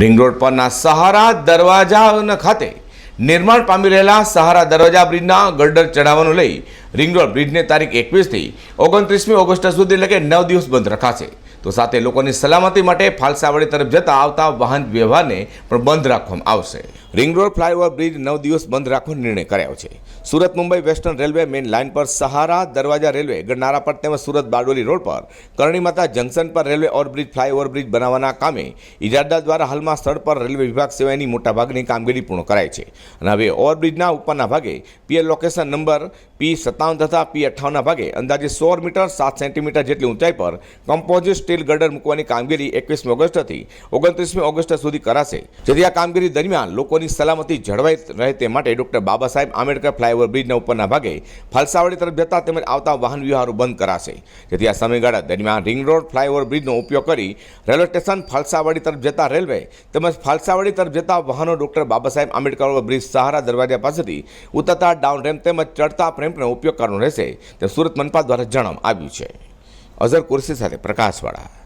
Ring road પરના સહારા દરવાજા ખાતે નિર્માણ પામી રહેલા સહારા દરવાજા બ્રિજના ગર્ડર ચડાવવાનું લઈ રિંગ રોડ બ્રિજને તારીખ એકવીસથી ઓગણત્રીસમી ઓગસ્ટ સુધી એટલે કે નવ દિવસ બંધ રખાશે. તો સાથે લોકોની સલામતી માટે ફાલસાવાડી તરફ જતા આવતા વાહન વ્યવહારને પણ બંધ રાખવામાં આવશે. રિંગ રોડ ફ્લાયઓવર બ્રિજ નવ દિવસ બંધ રાખવાનો નિર્ણય કરાયો છે. Surat Mumbai western railway main line પર સહારા દરવાજા રેલવે ગરનારા પર તેમજ સુરત બારડોલી રોડ પર કરણીમાતા જંકશન પર રેલવે ઓવરબ્રિજ ફ્લાયઓવર બ્રિજ બનાવવાના કામે ઇજારદાર દ્વારા હાલમાં સ્થળ પર રેલવે વિભાગ સિવાયની મોટાભાગની કામગીરી પૂર્ણ કરાઈ છે. અને હવે ઓવરબ્રિજના ઉપરના ભાગે પીએલ લોકેશન નંબર પી સત્તાવન તથા પી અઠ્ઠાવનના ભાગે અંદાજે સોળ મીટર સાત સેન્ટીમીટર જેટલી ઊંચાઈ પર કમ્પોઝિટ સ્ટીલ ગર્ડર મૂકવાની કામગીરી એકવીસમી ઓગસ્ટથી ઓગણત્રીસમી ઓગસ્ટ સુધી કરાશે. જેથી આ કામગીરી દરમિયાન લોકોની સલામતી જળવાઈ રહે તે માટે ડોક્ટર બાબા સાહેબ આંબેડકર ફ્લાયઓવર બ્રિજના ઉપરના ભાગે ફલસાવાડી તરફ જતા તેમજ આવતા વાહન વ્યવહારો બંધ કરાશે. જેથી આ સમયગાળા દરમિયાન રિંગ રોડ ફ્લાયઓવર બ્રિજનો ઉપયોગ કરી રેલવે સ્ટેશન ફલસાવાડી તરફ જતા રેલવે તેમજ ફલસાવાડી તરફ જતા વાહનો ડોક્ટર બાબા સાહેબ આંબેડકર બ્રિજ સહારા દરવાજા પાસેથી ઉતરતા ડાઉન રેમ્પ તેમજ ચડતા રેમ્પનો ઉપયોગ કરવાનો રહેશે. તે સુરત મનપા દ્વારા જણાવવામાં આવ્યું છે. અઝર કુરશી સાથે પ્રકાશવાળા